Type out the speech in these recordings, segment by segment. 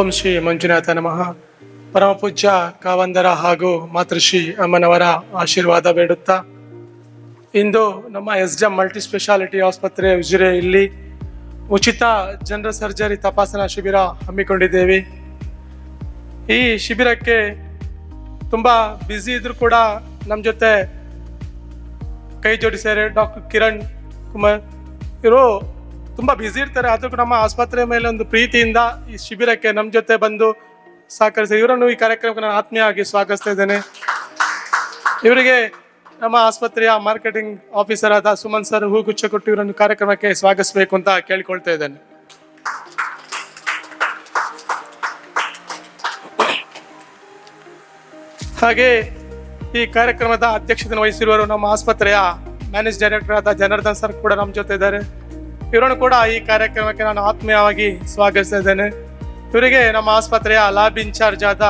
ಓಂ ಶ್ರೀ ಮಂಜುನಾಥ ನಮಃ. ಪರಮ ಪೂಜ್ಯ ಕಾವಂದರ ಹಾಗೂ ಮಾತೃಶ್ರೀ ಅಮ್ಮನವರ ಆಶೀರ್ವಾದ ಬೇಡುತ್ತಾ. ಇಂದು ನಮ್ಮ ಎಸ್ ಜಮ್ ಮಲ್ಟಿ ಸ್ಪೆಷಾಲಿಟಿ ಆಸ್ಪತ್ರೆ ಉಜಿರೆ ಇಲ್ಲಿ ಉಚಿತ ಜನರಲ್ ಸರ್ಜರಿ ತಪಾಸಣಾ ಶಿಬಿರ ಹಮ್ಮಿಕೊಂಡಿದ್ದೇವೆ. ಈ ಶಿಬಿರಕ್ಕೆ ತುಂಬ ಬ್ಯುಸಿ ಇದ್ದರೂ ಕೂಡ ನಮ್ಮ ಜೊತೆ ಕೈ ಜೋಡಿಸ್ಯಾರೆ ಡಾಕ್ಟರ್ ಕಿರಣ್ ಕುಮಾರ್. ಇವರು ತುಂಬ ಬ್ಯುಸಿ ಇರ್ತಾರೆ. ಆದರೂ ನಮ್ಮ ಆಸ್ಪತ್ರೆ ಮೇಲೆ ಒಂದು ಪ್ರೀತಿಯಿಂದ ಈ ಶಿಬಿರಕ್ಕೆ ನಮ್ಮ ಜೊತೆ ಬಂದು ಸಹಕರಿಸಿ ಇವರನ್ನು ಈ ಕಾರ್ಯಕ್ರಮಕ್ಕೆ ನಾನು ಆತ್ಮೀಯವಾಗಿ ಸ್ವಾಗತಿಸ್ತಾ ಇದ್ದೇನೆ. ಇವರಿಗೆ ನಮ್ಮ ಆಸ್ಪತ್ರೆಯ ಮಾರ್ಕೆಟಿಂಗ್ ಆಫೀಸರ್ ಆದ ಸುಮನ್ ಸರ್ ಹೂಗುಚ್ಛ ಕೊಟ್ಟು ಇವರನ್ನು ಕಾರ್ಯಕ್ರಮಕ್ಕೆ ಸ್ವಾಗತಿಸಬೇಕು ಅಂತ ಕೇಳಿಕೊಳ್ತಾ ಇದ್ದೇನೆ. ಹಾಗೆ ಈ ಕಾರ್ಯಕ್ರಮದ ಅಧ್ಯಕ್ಷತೆ ವಹಿಸಿರುವರು ನಮ್ಮ ಆಸ್ಪತ್ರೆಯ ಮ್ಯಾನೇಜ್ ಡೈರೆಕ್ಟರ್ ಆದ ಜನಾರ್ದನ್ ಸರ್ ಕೂಡ ನಮ್ಮ ಜೊತೆ ಇದ್ದಾರೆ. ಇವರನ್ನು ಕೂಡ ಈ ಕಾರ್ಯಕ್ರಮಕ್ಕೆ ನಾನು ಆತ್ಮೀಯವಾಗಿ ಸ್ವಾಗತಿಸಿದ್ದೇನೆ. ಇವರಿಗೆ ನಮ್ಮ ಆಸ್ಪತ್ರೆಯ ಲ್ಯಾಬ್ ಇನ್ಚಾರ್ಜ್ ಆದ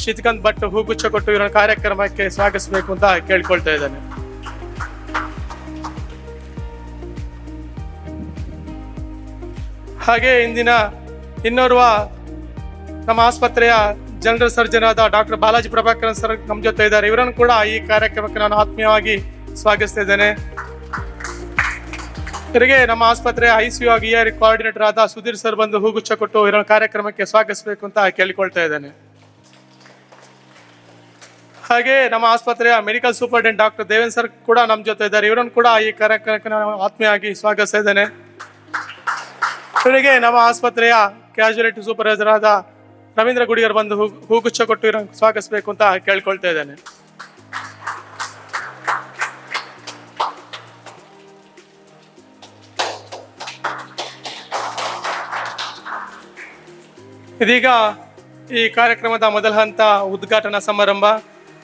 ಶ್ರೀಕಾಂತ್ ಭಟ್ ಹೂಗುಚ್ಛ ಕೊಟ್ಟು ಇವರ ಕಾರ್ಯಕ್ರಮಕ್ಕೆ ಸ್ವಾಗತಿಸಬೇಕು ಅಂತ ಕೇಳ್ಕೊಳ್ತಾ ಇದ್ದೇನೆ. ಹಾಗೆ ಇಂದಿನ ಇನ್ನೋರ್ವ ನಮ್ಮ ಆಸ್ಪತ್ರೆಯ ಜನರಲ್ ಸರ್ಜನ್ ಆದ ಡಾಕ್ಟರ್ ಬಾಲಾಜಿ ಪ್ರಭಾಕರನ್ ಸರ್ ನಮ್ಮ ಜೊತೆ ಇದ್ದಾರೆ. ಇವರನ್ನು ಕೂಡ ಈ ಕಾರ್ಯಕ್ರಮಕ್ಕೆ ನಾನು ಆತ್ಮೀಯವಾಗಿ ಸ್ವಾಗತಿಸ್ತಾ ಇದ್ದೇನೆ ಇವರಿಗೆ ನಮ್ಮ ಆಸ್ಪತ್ರೆಯ ಐ ಸಿ ಯು ಆಗಿ ಇಆರ್ ಕೋಆರ್ಡಿನೇಟರ್ ಆದ ಸುಧೀರ್ ಸರ್ ಬಂದು ಹೂಗುಚ್ಛ ಕೊಟ್ಟು ಇರೋ ಕಾರ್ಯಕ್ರಮಕ್ಕೆ ಸ್ವಾಗತಿಸಬೇಕು ಅಂತ ಕೇಳಿಕೊಳ್ತಾ ಇದ್ದೇನೆ. ಹಾಗೆ ನಮ್ಮ ಆಸ್ಪತ್ರೆಯ medical superintendent doctor Deven sir ಕೂಡ ನಮ್ಮ ಜೊತೆ ಇದ್ದಾರೆ. ಇವರನ್ನು ಕೂಡ ಈ ಕಾರ್ಯಕ್ರಮಕ್ಕೆ ನಾನು ಆತ್ಮೀಯವಾಗಿ ಸ್ವಾಗತಿಸ್ತಾ ಇದ್ದೇನೆ. ಇವರಿಗೆ ನಮ್ಮ ಆಸ್ಪತ್ರೆಯ ಕ್ಯಾಶುಯಾಲಿಟಿ ಸೂಪರ್ವೈಸರ್ ಆದ ರವೀಂದ್ರ ಗುಡಿಯರ್ ಬಂದು ಹೂಗುಚ್ಛ ಕೊಟ್ಟು ಇರೋ ಸ್ವಾಗತಿಸಬೇಕು ಅಂತ ಕೇಳ್ಕೊಳ್ತಾ ಇದ್ದೇನೆ. ಇದೀಗ ಈ ಕಾರ್ಯಕ್ರಮದ ಮೊದಲ ಹಂತ ಉದ್ಘಾಟನಾ ಸಮಾರಂಭ.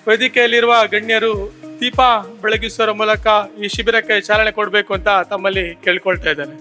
ವೇದಿಕೆಯಲ್ಲಿರುವ ಗಣ್ಯರು ದೀಪ ಬೆಳಗಿಸುವ ಮೂಲಕ ಈ ಶಿಬಿರಕ್ಕೆ ಚಾಲನೆ ಕೊಡಬೇಕು ಅಂತ ತಮ್ಮಲ್ಲಿ ಕೇಳ್ಕೊಳ್ತಾ ಇದ್ದೇನೆ.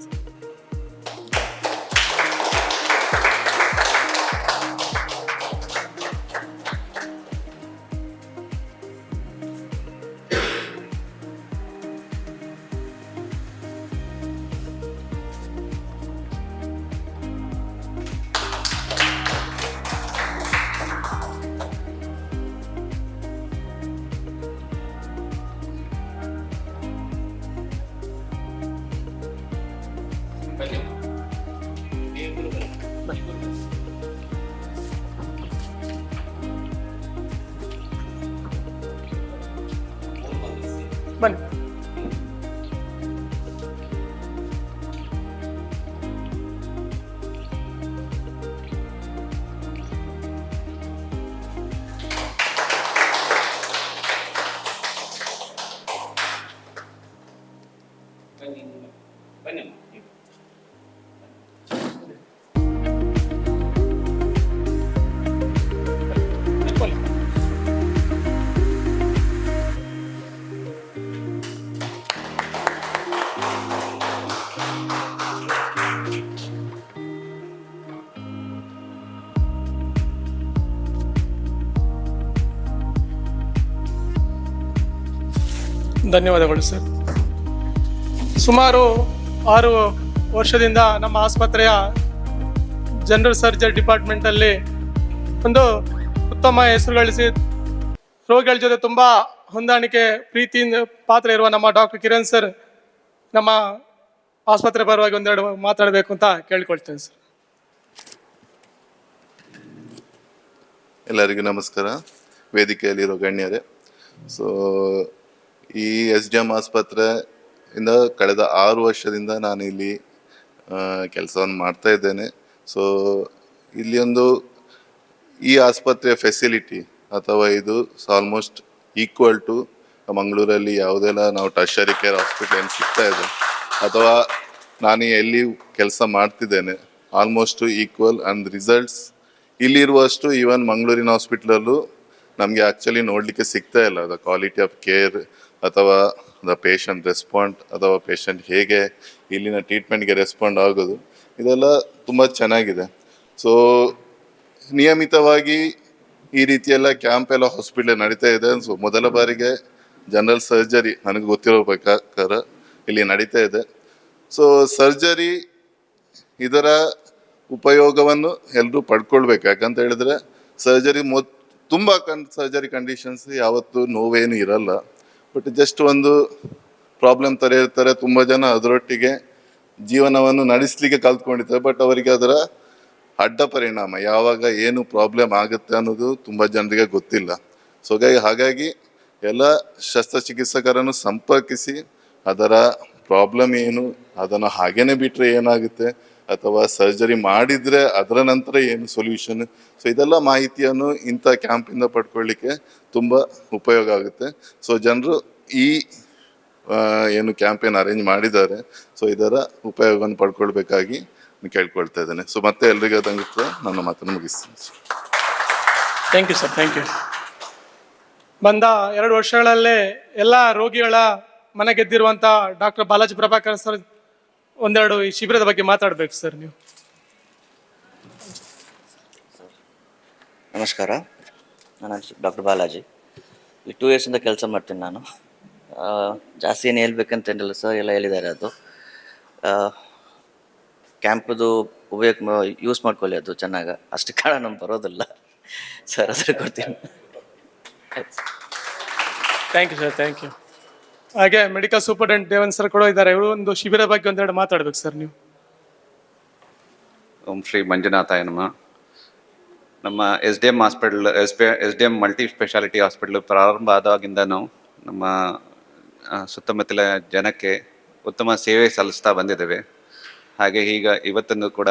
ಧನ್ಯವಾದಗಳು, ಸರ್. ಸುಮಾರು ಆರು ವರ್ಷದಿಂದ ನಮ್ಮ ಆಸ್ಪತ್ರೆಯ ಜನರಲ್ ಸರ್ಜರಿ ಡಿಪಾರ್ಟ್ಮೆಂಟಲ್ಲಿ ಒಂದು ಉತ್ತಮ ಹೆಸರು ಗಳಿಸಿ ರೋಗಿಗಳ ಜೊತೆ ತುಂಬ ಹೊಂದಾಣಿಕೆ ಪ್ರೀತಿಯಿಂದ ಪಾತ್ರ ಇರುವ ನಮ್ಮ ಡಾಕ್ಟರ್ ಕಿರಣ್ ಸರ್ ನಮ್ಮ ಆಸ್ಪತ್ರೆ ಪರವಾಗಿ ಒಂದೆರಡು ಮಾತಾಡಬೇಕು ಅಂತ ಕೇಳಿಕೊಳ್ತೇನೆ, ಸರ್. ಎಲ್ಲರಿಗೂ ನಮಸ್ಕಾರ. ವೇದಿಕೆಯಲ್ಲಿರೋ ಗಣ್ಯರೇ. ಸೊ ಈ ಎಸ್ ಡಿ ಎಂ ಆಸ್ಪತ್ರೆ ಇಂದ ಕಳೆದ ಆರು ವರ್ಷದಿಂದ ನಾನು ಇಲ್ಲಿ ಕೆಲಸವನ್ನು ಮಾಡ್ತಾ ಇದ್ದೇನೆ. ಸೊ ಇಲ್ಲಿ ಒಂದು ಈ ಆಸ್ಪತ್ರೆಯ ಫೆಸಿಲಿಟಿ ಅಥವಾ ಇದು ಆಲ್ಮೋಸ್ಟ್ ಈಕ್ವಲ್ ಟು ಮಂಗಳೂರಲ್ಲಿ ಯಾವುದೆಲ್ಲ ನಾವು ಟರ್ಷರಿ ಕೇರ್ ಹಾಸ್ಪಿಟಲ್ ಏನು ಸಿಗ್ತಾ ಇದೆ. ಅಥವಾ ನಾನು ಎಲ್ಲಿ ಕೆಲಸ ಮಾಡ್ತಿದ್ದೇನೆ ಆಲ್ಮೋಸ್ಟು ಈಕ್ವಲ್ ಆ್ಯಂಡ್ ರಿಸಲ್ಟ್ಸ್ ಇಲ್ಲಿರುವಷ್ಟು ಈವನ್ ಮಂಗಳೂರಿನ ಹಾಸ್ಪಿಟ್ಲಲ್ಲೂ ನಮಗೆ ಆ್ಯಕ್ಚುಲಿ ನೋಡಲಿಕ್ಕೆ ಸಿಗ್ತಾ ಇಲ್ಲ. ದ ಕ್ವಾಲಿಟಿ ಆಫ್ ಕೇರ್ ಅಥವಾ ದ ಪೇಷಂಟ್ ರೆಸ್ಪಾಂಡ್ ಅಥವಾ ಪೇಷಂಟ್ ಹೇಗೆ ಇಲ್ಲಿನ ಟ್ರೀಟ್ಮೆಂಟ್ಗೆ ರೆಸ್ಪಾಂಡ್ ಆಗೋದು, ಇದೆಲ್ಲ ತುಂಬ ಚೆನ್ನಾಗಿದೆ. ಸೊ ನಿಯಮಿತವಾಗಿ ಈ ರೀತಿಯೆಲ್ಲ ಕ್ಯಾಂಪ್ ಎಲ್ಲ ಹಾಸ್ಪಿಟ್ಲ್ ನಡೀತಾ ಇದೆ. ಸೊ ಮೊದಲ ಬಾರಿಗೆ ಜನರಲ್ ಸರ್ಜರಿ ನನಗೆ ಗೊತ್ತಿರೋ ಇಲ್ಲಿ ನಡೀತಾ ಇದೆ. ಸೊ ಸರ್ಜರಿ ಇದರ ಉಪಯೋಗವನ್ನು ಎಲ್ಲರೂ ಪಡ್ಕೊಳ್ಬೇಕು. ಯಾಕಂತ ಹೇಳಿದ್ರೆ ಸರ್ಜರಿ ಮೊ ತುಂಬ ಕನ್ ಸರ್ಜರಿ ಕಂಡೀಷನ್ಸ್ ಯಾವತ್ತೂ ನೋವೇನು ಇರಲ್ಲ. ಬಟ್ ಜಸ್ಟ್ ಒಂದು ಪ್ರಾಬ್ಲಮ್ ಥರ ಇರ್ತಾರೆ ತುಂಬ ಜನ ಅದರೊಟ್ಟಿಗೆ ಜೀವನವನ್ನು ನಡೆಸಲಿಕ್ಕೆ ಕಲ್ತ್ಕೊಂಡಿರ್ತಾರೆ. ಬಟ್ ಅವರಿಗೆ ಅದರ ಅಡ್ಡ ಪರಿಣಾಮ, ಯಾವಾಗ ಏನು ಪ್ರಾಬ್ಲಮ್ ಆಗುತ್ತೆ ಅನ್ನೋದು ತುಂಬ ಜನರಿಗೆ ಗೊತ್ತಿಲ್ಲ. ಸೊ ಹಾಗಾಗಿ ಹಾಗಾಗಿ ಎಲ್ಲ ಶಸ್ತ್ರಚಿಕಿತ್ಸಕರನ್ನು ಸಂಪರ್ಕಿಸಿ ಅದರ ಪ್ರಾಬ್ಲಮ್ ಏನು, ಅದನ್ನು ಹಾಗೇನೆ ಬಿಟ್ಟರೆ ಏನಾಗುತ್ತೆ? ಅಥವಾ ಸರ್ಜರಿ ಮಾಡಿದರೆ ಅದರ ನಂತರ ಏನು ಸೊಲ್ಯೂಷನ್ ಸೊ ಇದೆಲ್ಲ ಮಾಹಿತಿಯನ್ನು ಇಂಥ ಕ್ಯಾಂಪಿಂದ ಪಡ್ಕೊಳ್ಳಿಕ್ಕೆ ತುಂಬ ಉಪಯೋಗ ಆಗುತ್ತೆ. ಸೊ ಜನರು ಈ ಏನು ಕ್ಯಾಂಪೇನ್ ಅರೇಂಜ್ ಮಾಡಿದ್ದಾರೆ ಸೊ ಇದರ ಉಪಯೋಗವನ್ನು ಪಡ್ಕೊಳ್ಬೇಕಾಗಿ ಕೇಳ್ಕೊಳ್ತಾ ಇದ್ದೇನೆ. ಸೊ ಮತ್ತೆ ಎಲ್ರಿಗೂ ಅದಂಗೆ ನನ್ನ ಮಾತನ್ನು ಮುಗಿಸ್ತೀನಿ. Thank you sir thank you ಬಂದ ಎರಡು ವರ್ಷಗಳಲ್ಲೇ ಎಲ್ಲ ರೋಗಿಗಳ ಮನೆ ಗೆದ್ದಿರುವಂಥ ಡಾಕ್ಟರ್ ಬಾಲಾಜಿ ಪ್ರಭಾಕರ್ ಸರ್ ಒಂದೆರಡು ಈ ಶಿಬಿರದ ಬಗ್ಗೆ ಮಾತಾಡಬೇಕು ಸರ್ ನೀವು. ನಮಸ್ಕಾರ. ನನ್ನ ಡಾಕ್ಟರ್ ಬಾಲಾಜಿ. ಈ ಟೂ ಇಯರ್ಸಿಂದ ಕೆಲಸ ಮಾಡ್ತೀನಿ ನಾನು. ಜಾಸ್ತಿ ಏನು ಹೇಳ್ಬೇಕಂತೇನಿಲ್ಲ ಸರ್ ಎಲ್ಲ ಹೇಳಿದ್ದಾರೆ ಅದು. ಕ್ಯಾಂಪದು ಉಪಯೋಗ ಯೂಸ್ ಮಾಡ್ಕೊಳ್ಳಿ ಅದು ಚೆನ್ನಾಗಿ. ಅಷ್ಟು ಕಾಲ ನಮ್ಗೆ ಬರೋದಿಲ್ಲ. ಸರ್ ಅದ್ರ ಕೊಡ್ತೀನಿ. Thank you sir thank you ಹಾಗೆ ಮೆಡಿಕಲ್ ಸೂಪರ್ಡೆಂಟ್ ದೇವನ್ ಸರ್ ಕೂಡ ಇದ್ದಾರೆ. ಇವರು ಒಂದು ಶಿಬಿರ ಬಗ್ಗೆ ಒಂದೆರಡು ಮಾತಾಡ್ಬೇಕು ಸರ್ ನೀವು. ಓಂ ಶ್ರೀ ಮಂಜುನಾಥ ನಮ. ನಮ್ಮ S D M hospital S P S D M multi speciality hospital ಪ್ರಾರಂಭ ಆದಾಗಿಂದನು ನಮ್ಮ ಸುತ್ತಮುತ್ತಲ ಜನಕ್ಕೆ ಉತ್ತಮ ಸೇವೆ ಸಲ್ಲಿಸ್ತಾ ಬಂದಿದ್ದೇವೆ. ಹಾಗೆ ಈಗ ಇವತ್ತನ್ನು ಕೂಡ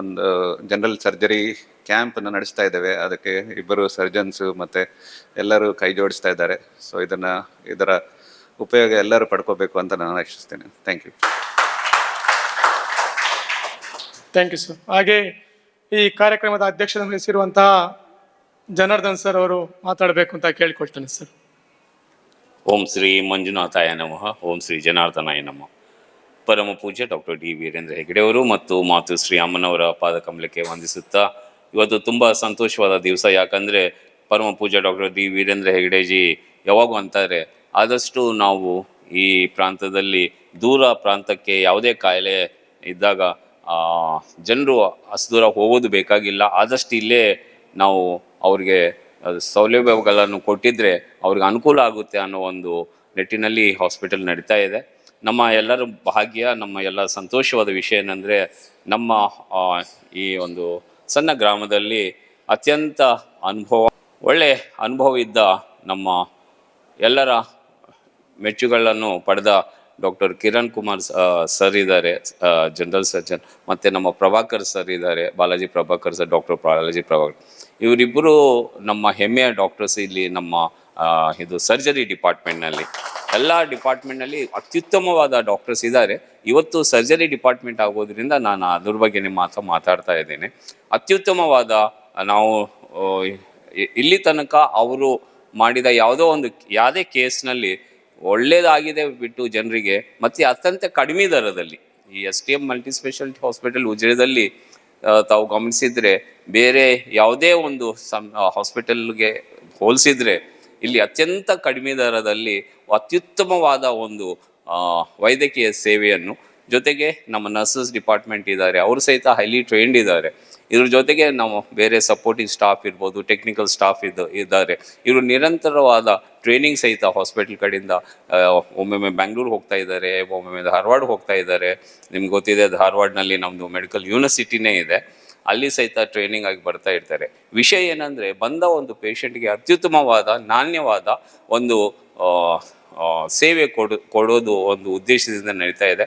ಒಂದು ಜನರಲ್ ಸರ್ಜರಿ ಕ್ಯಾಂಪನ್ನು ನಡೆಸ್ತಾ ಇದ್ದೇವೆ. ಅದಕ್ಕೆ ಇಬ್ಬರು ಸರ್ಜನ್ಸು ಮತ್ತು ಎಲ್ಲರೂ ಕೈ ಜೋಡಿಸ್ತಾ ಇದ್ದಾರೆ. ಸೊ ಇದನ್ನು, ಇದರ ಉಪಯೋಗ ಎಲ್ಲರೂ ಪಡ್ಕೋಬೇಕು ಅಂತ ನಾನು ಆಶಿಸ್ತೇನೆ. Thank you thank you sir ಹಾಗೆ ಈ ಕಾರ್ಯಕ್ರಮದ ಅಧ್ಯಕ್ಷತೆ ವಹಿಸಿರುವಂತಹ ಜನಾರ್ದನ್ ಸರ್ ಅವರು ಮಾತಾಡಬೇಕು ಅಂತ ಕೇಳಿಕೊಳ್ತೇನೆ ಸರ್ ಓಂ ಶ್ರೀ ಮಂಜುನಾಥಾಯ ನಮಃ. ಓಂ ಶ್ರೀ ಜನಾರ್ದನಾಯ ನಮಃ. ಪರಮ ಪೂಜ್ಯ ಡಾಕ್ಟರ್ ಡಿ ವೀರೇಂದ್ರ ಹೆಗಡೆ ಅವರು ಮತ್ತು ಮಾತು ಶ್ರೀ ಅಮ್ಮನವರ ಪಾದಕಮಲಕ್ಕೆ ವಂದಿಸುತ್ತಾ ಇವತ್ತು ತುಂಬ ಸಂತೋಷವಾದ ದಿವಸ. ಯಾಕಂದರೆ ಪರಮ ಪೂಜ್ಯ ಡಾಕ್ಟರ್ ಡಿ ವೀರೇಂದ್ರ ಹೆಗಡೆಜಿ ಯಾವಾಗೂ ಅಂತಾರೆ ಆದಷ್ಟು ನಾವು ಈ ಪ್ರಾಂತದಲ್ಲಿ ದೂರ ಪ್ರಾಂತಕ್ಕೆ ಯಾವುದೇ ಕಾಯಿಲೆ ಇದ್ದಾಗ ಜನರು ಅಷ್ಟು ದೂರ ಹೋಗೋದು ಬೇಕಾಗಿಲ್ಲ. ಆದಷ್ಟು ಇಲ್ಲೇ ನಾವು ಅವ್ರಿಗೆ ಸೌಲಭ್ಯಗಳನ್ನು ಕೊಟ್ಟಿದ್ರೆ ಅವ್ರಿಗೆ ಅನುಕೂಲ ಆಗುತ್ತೆ ಅನ್ನೋ ಒಂದು ನಿಟ್ಟಿನಲ್ಲಿ ಹಾಸ್ಪಿಟಲ್ ನಡೀತಾ ಇದೆ. ನಮ್ಮ ಎಲ್ಲರ ಭಾಗ್ಯ, ನಮ್ಮ ಎಲ್ಲ ಸಂತೋಷವಾದ ವಿಷಯ ಏನಂದರೆ, ನಮ್ಮ ಈ ಒಂದು ಸಣ್ಣ ಗ್ರಾಮದಲ್ಲಿ ಅತ್ಯಂತ ಅನುಭವ, ಒಳ್ಳೆ ಅನುಭವ ಇದ್ದ ನಮ್ಮ ಎಲ್ಲರ ಮೆಚ್ಚುಗಳನ್ನು ಪಡೆದ ಡಾಕ್ಟರ್ ಕಿರಣ್ ಕುಮಾರ್ ಸರ್ ಇದ್ದಾರೆ ಜನರಲ್ ಸರ್ಜನ್, ಮತ್ತು ನಮ್ಮ ಪ್ರಭಾಕರ್ ಸರ್ ಇದ್ದಾರೆ, ಬಾಲಾಜಿ ಪ್ರಭಾಕರ್ ಸರ್, ಡಾಕ್ಟರ್ ಬಾಲಾಜಿ ಪ್ರಭಾಕರ್. ಇವರಿಬ್ಬರು ನಮ್ಮ ಹೆಮ್ಮೆಯ ಡಾಕ್ಟರ್ಸ್ ಇಲ್ಲಿ ನಮ್ಮ ಇದು ಸರ್ಜರಿ ಡಿಪಾರ್ಟ್ಮೆಂಟ್ನಲ್ಲಿ. ಎಲ್ಲ ಡಿಪಾರ್ಟ್ಮೆಂಟ್ನಲ್ಲಿ ಅತ್ಯುತ್ತಮವಾದ ಡಾಕ್ಟರ್ಸ್ ಇದ್ದಾರೆ. ಇವತ್ತು ಸರ್ಜರಿ ಡಿಪಾರ್ಟ್ಮೆಂಟ್ ಆಗೋದ್ರಿಂದ ನಾನು ಅದ್ರ ಬಗ್ಗೆ ಮಾತ್ರ ಮಾತಾಡ್ತಾ ಇದ್ದೇನೆ. ಅತ್ಯುತ್ತಮವಾದ, ನಾವು ಇಲ್ಲಿ ತನಕ ಅವರು ಮಾಡಿದ ಯಾವುದೋ ಒಂದು, ಯಾವುದೇ ಕೇಸ್ನಲ್ಲಿ ಒಳ್ಳೇದಾಗಿದೆ ಬಿಟ್ಟು ಜನರಿಗೆ, ಮತ್ತು ಅತ್ಯಂತ ಕಡಿಮೆ ದರದಲ್ಲಿ. ಈ S T M multi speciality hospital ಉಜಿರೆದಲ್ಲಿ ತಾವು ಗಮನಿಸಿದ್ರೆ ಬೇರೆ ಯಾವುದೇ ಒಂದು ಸಂ ಹಾಸ್ಪಿಟಲ್ಗೆ ಹೋಲಿಸಿದ್ರೆ ಇಲ್ಲಿ ಅತ್ಯಂತ ಕಡಿಮೆ ದರದಲ್ಲಿ ಅತ್ಯುತ್ತಮವಾದ ಒಂದು ವೈದ್ಯಕೀಯ ಸೇವೆಯನ್ನು ಜೊತೆಗೆ ನಮ್ಮ ನರ್ಸಸ್ ಡಿಪಾರ್ಟ್ಮೆಂಟ್ ಇದ್ದಾರೆ. ಅವರು ಸಹಿತ ಹೈಲಿ ಟ್ರೈನ್ಡ್ ಇದ್ದಾರೆ. ಇದ್ರ ಜೊತೆಗೆ ನಾವು ಬೇರೆ ಸಪೋರ್ಟಿಂಗ್ ಸ್ಟಾಫ್ ಇರ್ಬೋದು ಟೆಕ್ನಿಕಲ್ ಸ್ಟಾಫ್ ಇದ್ದು ಇದ್ದಾರೆ. ಇವರು ನಿರಂತರವಾದ ಟ್ರೈನಿಂಗ್ ಸಹಿತ ಹಾಸ್ಪಿಟಲ್ ಕಡೆಯಿಂದ ಒಮ್ಮೊಮ್ಮೆ ಬ್ಯಾಂಗ್ಳೂರ್ ಹೋಗ್ತಾ ಇದ್ದಾರೆ, ಒಮ್ಮೊಮ್ಮೆ ಧಾರವಾಡ ಹೋಗ್ತಾ ಇದ್ದಾರೆ. ನಿಮ್ಗೆ ಗೊತ್ತಿದೆ ಧಾರವಾಡನಲ್ಲಿ ನಮ್ಮದು ಮೆಡಿಕಲ್ ಯೂನಿವರ್ಸಿಟಿನೇ ಇದೆ. ಅಲ್ಲಿ ಸಹಿತ ಟ್ರೈನಿಂಗ್ ಆಗಿ ಬರ್ತಾ ಇರ್ತಾರೆ. ವಿಷಯ ಏನಂದರೆ, ಬಂದ ಒಂದು ಪೇಷಂಟ್ಗೆ ಅತ್ಯುತ್ತಮವಾದ, ನಾಣ್ಯವಾದ ಒಂದು ಸೇವೆ ಕೊಡು, ಕೊಡೋದು ಒಂದು ಉದ್ದೇಶದಿಂದ ನಡೀತಾ ಇದೆ.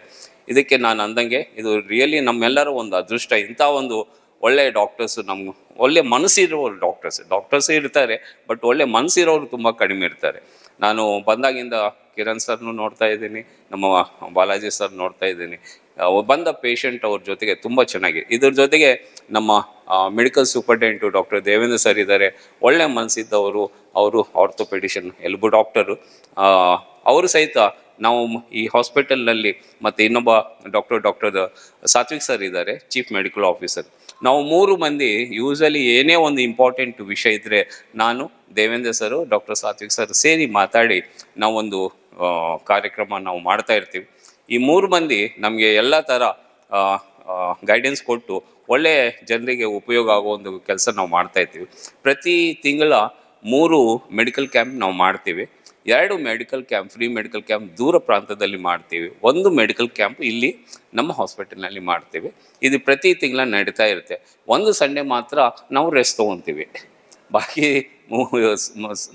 ಇದಕ್ಕೆ ನಾನು ಅಂದಂಗೆ, ಇದು ರಿಯಲಿ ನಮ್ಮೆಲ್ಲರ ಒಂದು ಅದೃಷ್ಟ. ಇಂಥ ಒಂದು ಒಳ್ಳೆ ಡಾಕ್ಟರ್ಸ್ ನಮ್ಮ ಒಳ್ಳೆ ಮನಸ್ಸಿರೋರು ಡಾಕ್ಟರ್ಸ್ ಡಾಕ್ಟರ್ಸ್ ಇರ್ತಾರೆ ಬಟ್ ಒಳ್ಳೆ ಮನಸ್ಸಿರೋರು ತುಂಬ ಕಡಿಮೆ ಇರ್ತಾರೆ. ನಾನು ಬಂದಾಗಿಂದ ಕಿರಣ್ ಸರ್ನು ನೋಡ್ತಾ ಇದ್ದೀನಿ, ನಮ್ಮ ಬಾಲಾಜಿ ಸರ್ ನೋಡ್ತಾ ಇದ್ದೀನಿ. ಬಂದ ಪೇಷಂಟ್ ಅವ್ರ ಜೊತೆಗೆ ತುಂಬ ಚೆನ್ನಾಗಿ, ಇದ್ರ ಜೊತೆಗೆ ನಮ್ಮ medical superintendent doctor Devendra sir ಇದ್ದಾರೆ. ಒಳ್ಳೆ ಮನಸ್ಸಿದ್ದವರು, ಅವರು ಆರ್ಥೋಪೆಡಿಷನ್ ಎಲ್ಬು ಡಾಕ್ಟರು ಅವರು ಸಹಿತ ನಾವು ಈ ಹಾಸ್ಪಿಟಲ್ನಲ್ಲಿ ಮತ್ತು ಇನ್ನೊಬ್ಬ ಡಾಕ್ಟರ್ ಡಾಕ್ಟರ್ ಸಾತ್ವಿಕ್ ಸರ್ ಇದ್ದಾರೆ ಚೀಫ್ ಮೆಡಿಕಲ್ ಆಫೀಸರ್ ನಾವು ಮೂರು ಮಂದಿ ಯೂಸಲಿ ಏನೇ ಒಂದು ಇಂಪಾರ್ಟೆಂಟ್ ವಿಷಯ ಇದ್ದರೆ ನಾನು, Devendra sir doctor Satvik sir ಸೇರಿ ಮಾತಾಡಿ ನಾವೊಂದು ಕಾರ್ಯಕ್ರಮ ನಾವು ಮಾಡ್ತಾ ಇರ್ತೀವಿ. ಈ ಮೂರು ಮಂದಿ ನಮಗೆ ಎಲ್ಲ ಥರ ಗೈಡೆನ್ಸ್ ಕೊಟ್ಟು ಒಳ್ಳೆ ಜನರಿಗೆ ಉಪಯೋಗ ಆಗೋ ಒಂದು ಕೆಲಸ ನಾವು ಮಾಡ್ತಾ ಇರ್ತೀವಿ. ಪ್ರತಿ ತಿಂಗಳ ಮೂರು ಮೆಡಿಕಲ್ ಕ್ಯಾಂಪ್ ನಾವು ಮಾಡ್ತೀವಿ. ಎರಡು medical camp free medical camp ದೂರ ಪ್ರಾಂತದಲ್ಲಿ ಮಾಡ್ತೀವಿ. ಒಂದು ಮೆಡಿಕಲ್ ಕ್ಯಾಂಪ್ ಇಲ್ಲಿ ನಮ್ಮ ಹಾಸ್ಪಿಟಲ್ನಲ್ಲಿ ಮಾಡ್ತೀವಿ. ಇದು ಪ್ರತಿ ತಿಂಗಳ ನಡೀತಾ ಇರುತ್ತೆ. ಒಂದು ಸಂಡೇ ಮಾತ್ರ ನಾವು ರೆಸ್ಟ್ ತೊಗೊತೀವಿ. ಬಾಕಿ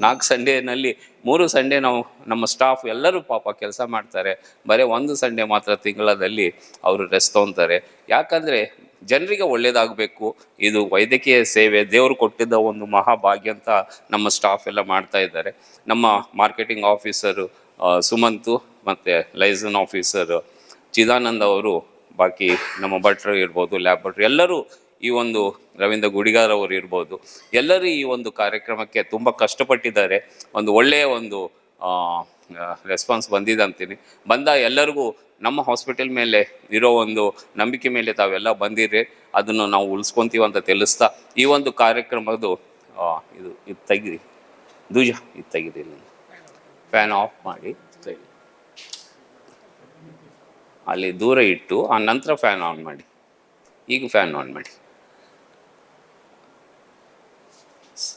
ನಾಲ್ಕು ಸಂಡೇನಲ್ಲಿ ಮೂರು ಸಂಡೇ ನಾವು ನಮ್ಮ ಸ್ಟಾಫ್ ಎಲ್ಲರೂ ಪಾಪ ಕೆಲಸ ಮಾಡ್ತಾರೆ. ಬರೀ ಒಂದು ಸಂಡೇ ಮಾತ್ರ ತಿಂಗಳಲ್ಲಿ ಅವರು ರೆಸ್ಟ್ ತೊಗೊತಾರೆ. ಯಾಕಂದರೆ ಜನರಿಗೆ ಒಳ್ಳೇದಾಗಬೇಕು. ಇದು ವೈದ್ಯಕೀಯ ಸೇವೆ, ದೇವರು ಕೊಟ್ಟಿದ್ದ ಒಂದು ಮಹಾಭಾಗ್ಯ ಅಂತ ನಮ್ಮ ಸ್ಟಾಫ್ ಎಲ್ಲ ಮಾಡ್ತಾ ಇದ್ದಾರೆ. ನಮ್ಮ ಮಾರ್ಕೆಟಿಂಗ್ ಆಫೀಸರು ಸುಮಂತು ಮತ್ತು ಲೈಸನ್ ಆಫೀಸರ್ ಚಿದಾನಂದ್ ಅವರು, ಬಾಕಿ ನಮ್ಮ ಭಟ್ರು ಇರ್ಬೋದು ಲ್ಯಾಬ್ ಎಲ್ಲರೂ ಈ ಒಂದು ರವೀಂದ್ರ ಗುಡಿಗಾರ್ ಅವರು ಇರ್ಬೋದು, ಎಲ್ಲರೂ ಈ ಒಂದು ಕಾರ್ಯಕ್ರಮಕ್ಕೆ ತುಂಬ ಕಷ್ಟಪಟ್ಟಿದ್ದಾರೆ. ಒಂದು ಒಳ್ಳೆಯ ಒಂದು ರೆಸ್ಪಾನ್ಸ್ ಬಂದಿದೆ ಅಂತೀನಿ. ಬಂದ ಎಲ್ಲರಿಗೂ ನಮ್ಮ ಹಾಸ್ಪಿಟಲ್ ಮೇಲೆ ಇರೋ ಒಂದು ನಂಬಿಕೆ ಮೇಲೆ ತಾವೆಲ್ಲ ಬಂದಿರಿ. ಅದನ್ನು ನಾವು ಉಳಿಸ್ಕೊತೀವಿ ಅಂತ ತಿಳಿಸ್ತಾ ಈ ಒಂದು ಕಾರ್ಯಕ್ರಮದ್ದು ಇದು ಇದು ತೆಗಿರಿ ದುಜ ಇದು ತೆಗಿರಿ ಫ್ಯಾನ್ ಆಫ್ ಮಾಡಿ ಅಲ್ಲಿ ದೂರ ಇಟ್ಟು ಆ ನಂತರ ಫ್ಯಾನ್ ಆನ್ ಮಾಡಿ. ಈಗ ಫ್ಯಾನ್ ಆನ್ ಮಾಡಿ.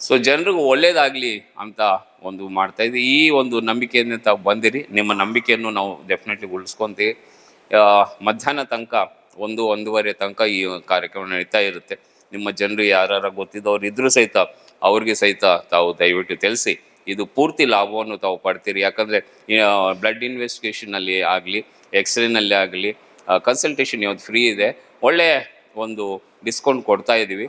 ಸೊ ಜನರಿಗೂ ಒಳ್ಳೇದಾಗಲಿ ಅಂತ ಒಂದು ಮಾಡ್ತಾ ಇದ್ವಿ. ಈ ಒಂದು ನಂಬಿಕೆಯಿಂದ ತಾವು ಬಂದಿರಿ. ನಿಮ್ಮ ನಂಬಿಕೆಯನ್ನು ನಾವು ಡೆಫಿನೆಟ್ಲಿ ಉಳಿಸ್ಕೊಂತೀವಿ. ಮಧ್ಯಾಹ್ನ ತನಕ, ಒಂದು, ಒಂದೂವರೆ ತನಕ ಈ ಕಾರ್ಯಕ್ರಮ ನಡೀತಾ ಇರುತ್ತೆ. ನಿಮ್ಮ ಜನರು ಯಾರು ಗೊತ್ತಿದ್ದವ್ರು ಇದ್ರೂ ಸಹಿತ ಅವ್ರಿಗೆ ಸಹಿತ ತಾವು ದಯವಿಟ್ಟು ತಿಳಿಸಿ, ಇದು ಪೂರ್ತಿ ಲಾಭವನ್ನು ತಾವು ಪಡ್ತೀರಿ. ಯಾಕಂದರೆ ಬ್ಲಡ್ ಇನ್ವೆಸ್ಟಿಗೇಷನಲ್ಲಿ ಆಗಲಿ ಎಕ್ಸ್ರೇನಲ್ಲಿ ಆಗಲಿ ಕನ್ಸಲ್ಟೇಷನ್ ಇವತ್ತು ಫ್ರೀ ಇದೆ. ಒಳ್ಳೆಯ ಒಂದು ಡಿಸ್ಕೌಂಟ್ ಕೊಡ್ತಾ ಇದ್ದೀವಿ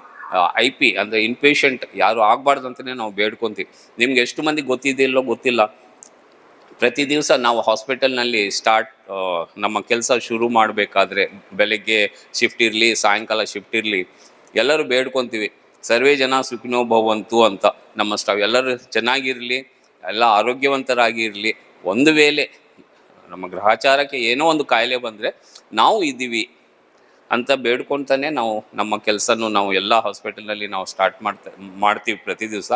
ಐ ಪಿ ಅಂದರೆ ಇನ್ಪೇಷಂಟ್ ಯಾರು ಆಗಬಾರ್ದು ಅಂತಲೇ ನಾವು ಬೇಡ್ಕೊತೀವಿ. ನಿಮ್ಗೆ ಎಷ್ಟು ಮಂದಿ ಗೊತ್ತಿದೆಯಲ್ಲೋ ಗೊತ್ತಿಲ್ಲ. ಪ್ರತಿ ದಿವಸ ನಾವು ಹಾಸ್ಪಿಟಲ್ನಲ್ಲಿ ಸ್ಟಾರ್ಟ್ ನಮ್ಮ ಕೆಲಸ ಶುರು ಮಾಡಬೇಕಾದ್ರೆ ಬೆಳಗ್ಗೆ ಶಿಫ್ಟ್ ಇರಲಿ, ಸಾಯಂಕಾಲ ಶಿಫ್ಟ್ ಇರಲಿ, ಎಲ್ಲರೂ ಬೇಡ್ಕೊತೀವಿ. ಸರ್ವೇ ಜನ ಸುಖಿನೋ ಭವಂತು ಅಂತ ನಮ್ಮ ಸ್ಟಾಫ್ ಎಲ್ಲರೂ ಚೆನ್ನಾಗಿರಲಿ, ಎಲ್ಲ ಆರೋಗ್ಯವಂತರಾಗಿರಲಿ. ಒಂದು ವೇಳೆ ನಮ್ಮ ಗ್ರಹಾಚಾರಕ್ಕೆ ಏನೋ ಒಂದು ಕಾಯಿಲೆ ಬಂದರೆ ನಾವು ಇದ್ದೀವಿ. ಅಂತ ಬೇಡ್ಕೊತಾನೆ ನಾವು ನಮ್ಮ ಕೆಲಸನೂ ನಾವು ಎಲ್ಲ ಹಾಸ್ಪಿಟಲ್ನಲ್ಲಿ ನಾವು ಸ್ಟಾರ್ಟ್ ಮಾಡ್ತಾ, ಮಾಡ್ತೀವಿ ಪ್ರತಿ ದಿವಸ.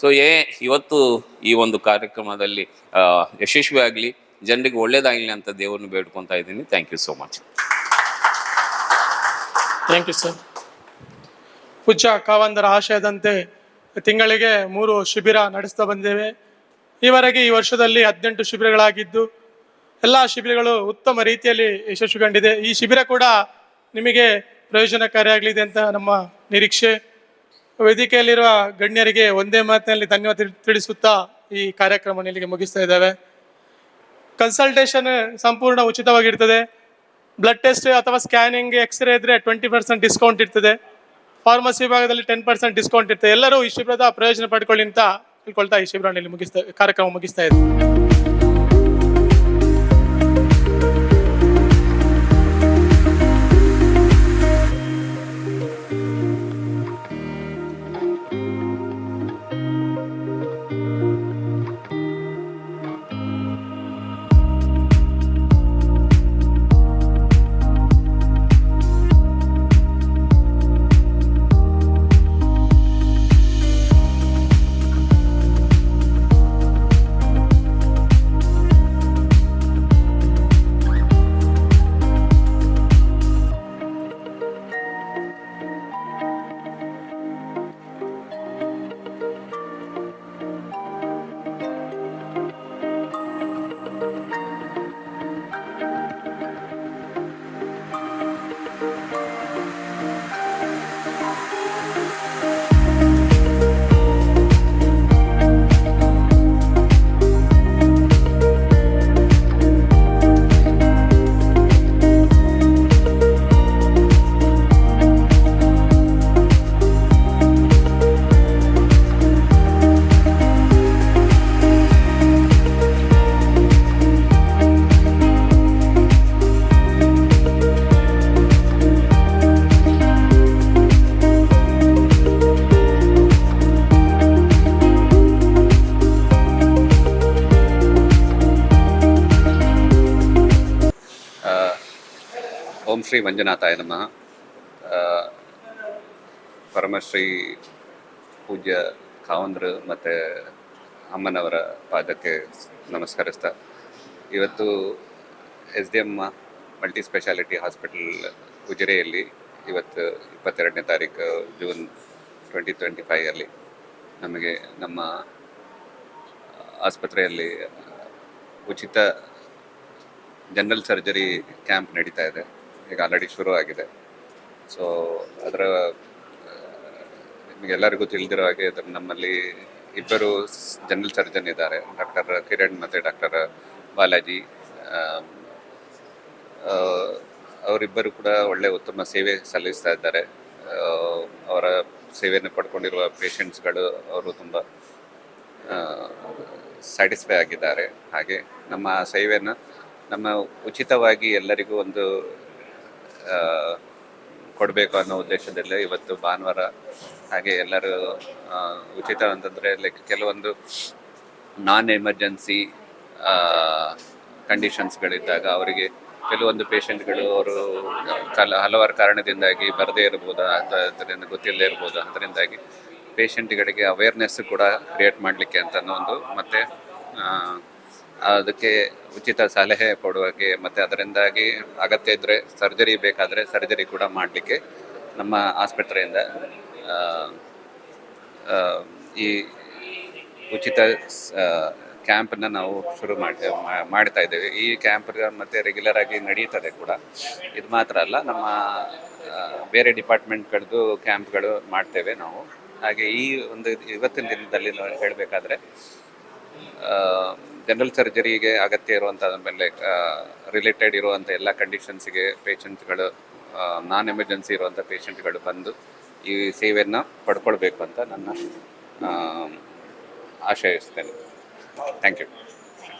ಸೊ ಏ, ಇವತ್ತು ಈ ಒಂದು ಕಾರ್ಯಕ್ರಮದಲ್ಲಿ ಯಶಸ್ವಿ ಯಶಸ್ವಿಯಾಗಲಿ ಜನರಿಗೆ ಒಳ್ಳೇದಾಗಲಿ ಅಂತ ದೇವರನ್ನು ಬೇಡ್ಕೊತಾ ಇದ್ದೀನಿ. Thank you so much thank you sir ಪೂಜ್ಯ ಕಾವಂದರ ಆಶಯದಂತೆ ತಿಂಗಳಿಗೆ ಮೂರು ಶಿಬಿರ ನಡೆಸ್ತಾ ಬಂದೇವೆ ಈವರೆಗೆ ಈ ವರ್ಷದಲ್ಲಿ ಹದಿನೆಂಟು ಶಿಬಿರಗಳಾಗಿದ್ದು, ಎಲ್ಲ ಶಿಬಿರಗಳು ಉತ್ತಮ ರೀತಿಯಲ್ಲಿ ಯಶಸ್ವಿಗೊಂಡಿದೆ. ಈ ಶಿಬಿರ ಕೂಡ ನಿಮಗೆ ಪ್ರಯೋಜನಕಾರಿಯಾಗಲಿದೆ ಅಂತ ನಮ್ಮ ನಿರೀಕ್ಷೆ. ವೇದಿಕೆಯಲ್ಲಿರುವ ಗಣ್ಯರಿಗೆ ಒಂದೇ ಮಾತಿನಲ್ಲಿ ಧನ್ಯವಾದ ತಿಳಿಸುತ್ತಾ ಈ ಕಾರ್ಯಕ್ರಮ ಇಲ್ಲಿಗೆ ಮುಗಿಸ್ತಾ ಇದ್ದಾವೆ. ಕನ್ಸಲ್ಟೇಷನ್ ಸಂಪೂರ್ಣ ಉಚಿತವಾಗಿರ್ತದೆ. ಬ್ಲಡ್ ಟೆಸ್ಟ್ ಅಥವಾ ಸ್ಕ್ಯಾನಿಂಗ್ ಎಕ್ಸ್ರೇ ಇದ್ರೆ ಟ್ವೆಂಟಿ ಪರ್ಸೆಂಟ್ ಡಿಸ್ಕೌಂಟ್ ಇರ್ತದೆ. ಫಾರ್ಮಸಿ ವಿಭಾಗದಲ್ಲಿ ಟೆನ್ ಪರ್ಸೆಂಟ್ ಡಿಸ್ಕೌಂಟ್ ಇರ್ತದೆ. ಎಲ್ಲರೂ ಈ ಶಿಬಿರದ ಪ್ರಯೋಜನ ಪಡ್ಕೊಳ್ಳಿ ಅಂತ ತಿಳ್ಕೊಳ್ತಾ ಈ ಶಿಬಿರ ಮುಗಿಸ್ತಾ, ಕಾರ್ಯಕ್ರಮ ಮುಗಿಸ್ತಾ ಇದ್ದೀವಿ. ಶ್ರೀ ಮಂಜುನಾಥಾಯ ನಮಃ ಪರಮಶ್ರೀ ಪೂಜ್ಯ ಖಾವಂದ್ರು ಮತ್ತು ಅಮ್ಮನವರ ಪಾದಕ್ಕೆ ನಮಸ್ಕರಿಸ್ತಾ. ಇವತ್ತು S D M multi speciality hospital ಉಜಿರೆಯಲ್ಲಿ ಇವತ್ತು ಇಪ್ಪತ್ತೆರಡನೇ ತಾರೀಕು ಜೂನ್ ಟ್ವೆಂಟಿ ಟ್ವೆಂಟಿ ಫೈಯಲ್ಲಿ ನಮಗೆ ನಮ್ಮ ಆಸ್ಪತ್ರೆಯಲ್ಲಿ ಉಚಿತ ಜನರಲ್ ಸರ್ಜರಿ ಕ್ಯಾಂಪ್ ನಡೀತಾ ಇದೆ. ಈಗ ಆಲ್ರೆಡಿ ಶುರು ಆಗಿದೆ. ಸೊ ಅದರ ನಿಮಗೆಲ್ಲರಿಗೂ ತಿಳಿದಿರೋ ಹಾಗೆ ಅದರ ನಮ್ಮಲ್ಲಿ ಇಬ್ಬರು ಜನರಲ್ ಸರ್ಜನ್ ಇದ್ದಾರೆ. ಡಾಕ್ಟರ್ ಕಿರಣ್ ಮತ್ತು ಡಾಕ್ಟರ್ ಬಾಲಾಜಿ. ಅವರಿಬ್ಬರು ಕೂಡ ಒಳ್ಳೆ ಉತ್ತಮ ಸೇವೆ ಸಲ್ಲಿಸ್ತಾ ಇದ್ದಾರೆ. ಅವರ ಸೇವೆಯನ್ನು ಪಡ್ಕೊಂಡಿರುವ ಪೇಷಂಟ್ಸ್ಗಳು ಅವರು ತುಂಬ ಸ್ಯಾಟಿಸ್ಫೈ ಆಗಿದ್ದಾರೆ. ಹಾಗೆ ನಮ್ಮ ಸೇವೆಯನ್ನು ನಮ್ಮ ಉಚಿತವಾಗಿ ಎಲ್ಲರಿಗೂ ಒಂದು ಕೊಡಬೇಕು ಅನ್ನೋ ಉದ್ದೇಶದಲ್ಲಿ ಇವತ್ತು ಭಾನುವಾರ ಹಾಗೆ ಎಲ್ಲರೂ ಉಚಿತ ಅಂತಂದರೆ ಲೈಕ್ ಕೆಲವೊಂದು ನಾನ್ ಎಮರ್ಜೆನ್ಸಿ ಕಂಡೀಷನ್ಸ್ಗಳಿದ್ದಾಗ ಅವರಿಗೆ ಕೆಲವೊಂದು ಪೇಷಂಟ್ಗಳು ಅವರು ಕಲ, ಹಲವಾರು ಕಾರಣದಿಂದಾಗಿ ಬರದೇ ಇರ್ಬೋದು? ಅದರಿಂದ ಗೊತ್ತಿಲ್ಲದೆ ಇರ್ಬೋದು? ಅದರಿಂದಾಗಿ ಪೇಷಂಟ್ಗಳಿಗೆ ಅವೇರ್ನೆಸ್ ಕೂಡ ಕ್ರಿಯೇಟ್ ಮಾಡಲಿಕ್ಕೆ ಅಂತ ಒಂದು, ಮತ್ತು ಅದಕ್ಕೆ ಉಚಿತ ಸಲಹೆ ಕೊಡುವಾಗೆ ಮತ್ತು ಅದರಿಂದಾಗಿ ಅಗತ್ಯ ಇದ್ದರೆ ಸರ್ಜರಿ ಬೇಕಾದರೆ ಸರ್ಜರಿ ಕೂಡ ಮಾಡಲಿಕ್ಕೆ ನಮ್ಮ ಆಸ್ಪತ್ರೆಯಿಂದ ಈ ಉಚಿತ ಕ್ಯಾಂಪನ್ನು ನಾವು ಶುರು ಮಾಡಿ ಮಾಡ್ತಾ ಇದ್ದೇವೆ. ಈ ಕ್ಯಾಂಪ್ ಮತ್ತೆ ರೆಗ್ಯುಲರ್ ಆಗಿ ನಡೀತದೆ ಕೂಡ. ಇದು ಮಾತ್ರ ಅಲ್ಲ, ನಮ್ಮ ಬೇರೆ ಡಿಪಾರ್ಟ್ಮೆಂಟ್ಗಳದ್ದು ಕ್ಯಾಂಪ್ಗಳು ಮಾಡ್ತೇವೆ ನಾವು. ಹಾಗೆ ಈ ಒಂದು, ಇವತ್ತಿನ ದಿನದಲ್ಲಿ ಹೇಳಬೇಕಾದ್ರೆ ಜನರಲ್ ಸರ್ಜರಿಗೆ ಅಗತ್ಯ ಇರುವಂಥ ಮೇಲೆ ರಿಲೇಟೆಡ್ ಇರುವಂಥ ಎಲ್ಲ ಕಂಡೀಷನ್ಸಿಗೆ ಪೇಷಂಟ್ಗಳು ನಾನ್ ಎಮರ್ಜೆನ್ಸಿ ಇರುವಂಥ ಪೇಷಂಟ್ಗಳು ಬಂದು ಈ ಸೇವೆಯನ್ನು ಪಡ್ಕೊಳ್ಬೇಕು ಅಂತ ನನ್ನ ಆಶಯಿಸ್ತೇನೆ ಥ್ಯಾಂಕ್ ಯು